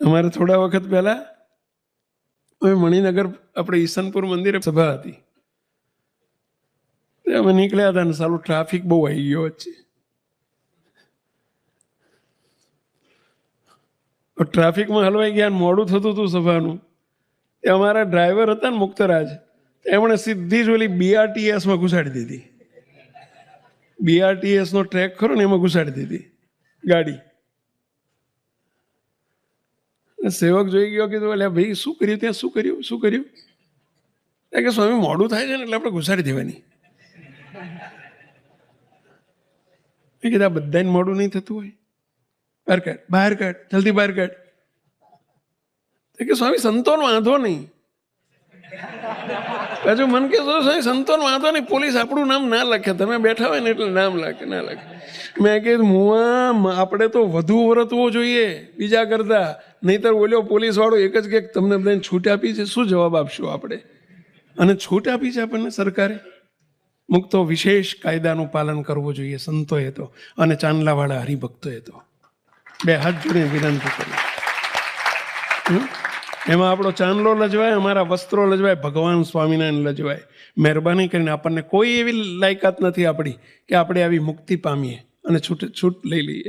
અમારે થોડા વખત પહેલાં અમે મણિનગર, આપણે ઈસનપુર મંદિરે સભા હતી. અમે નીકળ્યા હતા ને સારું ટ્રાફિક બહુ આવી ગયો વચ્ચે. ટ્રાફિકમાં હલવાઈ ગયા મોડું થતું હતું સભાનું. એ અમારા ડ્રાઈવર હતા ને મુક્તરાજ, એમણે સીધી જ ઓલી બીઆરટીએસમાં ઘુસાડી દીધી. બીઆરટીએસનો ટ્રેક ખરો ને એમાં ઘુસાડી દીધી ગાડી. સેવક જોઈ ગયો કીધું એટલે ભાઈ, શું કર્યું ત્યાં શું કર્યું? શું કર્યું? એ કે સ્વામી, મોડું થાય છે ને એટલે આપણે ઘુસાડી દેવાની. મેં કીધું, આ બધાને મોડું નહીં થતું હોય. બહાર કાઢ બહાર કાઢ, જલ્દી બહાર કાઢ. એ કે સ્વામી, સંતોનો વાંધો નહીં. હજુ મન કે સ્વામી, સંતોનો વાંધો નહીં, પોલીસ આપણું નામ ના લખે. તમે બેઠા હોય ને એટલે નામ લખે, ના લખે. મેં કીધું મુઆ આપણે તો વધુ વર્તવો જોઈએ, બીજા કરતા. નહીતર ઓલ્યો પોલીસ વાળો એક જ કે તમને બધાને છૂટ આપી છે, શું જવાબ આપશું આપણે? અને છૂટ આપી છે આપણને સરકારે? મુક્તો વિશેષ કાયદાનું પાલન કરવું જોઈએ સંતોએ તો અને ચાંદલાવાળા હરિભક્તોએ તો બે હાથ જોડીને વિનંતી કરી? એમાં આપણો ચાંદલો લજવાય, અમારા વસ્ત્રો લજવાય, ભગવાન સ્વામિનારાયણ લજવાય. મહેરબાની કરીને આપણને કોઈ એવી લાયકાત નથી આપણી કે આપણે આવી મુક્તિ પામીએ અને છૂટ છૂટ લઈ લઈએ.